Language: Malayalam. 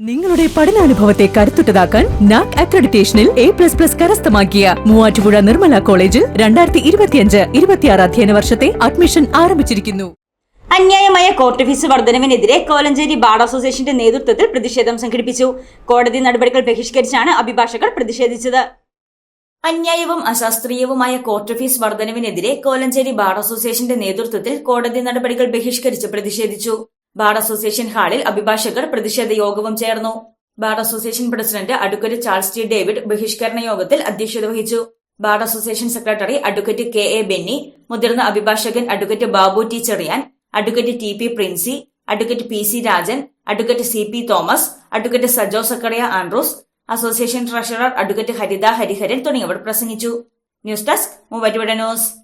നിങ്ങളുടെ പഠനാനുഭവത്തെ കരുത്തുറ്റതാക്കാൻ നാക് അക്രഡിറ്റേഷനിൽ എ പ്ലസ് പ്ലസ് കരസ്ഥമാക്കിയ മൂവാറ്റുപുഴ നിർമ്മല കോളേജിൽ രണ്ടായിരത്തി ഇരുപത്തിയഞ്ച് ഇരുപത്തിയാറ് അധ്യയന വർഷത്തെ അഡ്മിഷൻ ആരംഭിച്ചിരിക്കുന്നു. അന്യായമായ കോർട്ട് ഫീസ് വർധനവിനെതിരെ കോലഞ്ചേരി ബാർ അസോസിയേഷന്റെ നേതൃത്വത്തിൽ പ്രതിഷേധം സംഘടിപ്പിച്ചു. കോടതി നടപടികൾ ബഹിഷ്കരിച്ചാണ് അഭിഭാഷകർ പ്രതിഷേധിച്ചത്. അന്യായവും അശാസ്ത്രീയവുമായ കോർട്ട് ഫീസ് വർധനവിനെതിരെ കോലഞ്ചേരി ബാർ അസോസിയേഷന്റെ നേതൃത്വത്തിൽ കോടതി നടപടികൾ ബഹിഷ്കരിച്ച് പ്രതിഷേധിച്ചു. ബാർ അസോസിയേഷൻ ഹാളിൽ അഭിഭാഷകർ പ്രതിഷേധ യോഗവും ചേർന്നു. Bar association president advocate Charles T David ബഹിഷ്കരണ യോഗത്തിൽ അധ്യക്ഷത വഹിച്ചു. Bar association secretary advocate K. A. Benny മുതിർന്ന അഭിഭാഷകൻ advocate Babu T. Cherian advocate T. P. Princy advocate P. C. Rajan advocate C. P. Thomas advocate Sajo Zachariah Andrews association treasurer advocate Haritha Hariharan തുടങ്ങിയവർ പ്രസംഗിച്ചു. News desk Muvattupuzha news.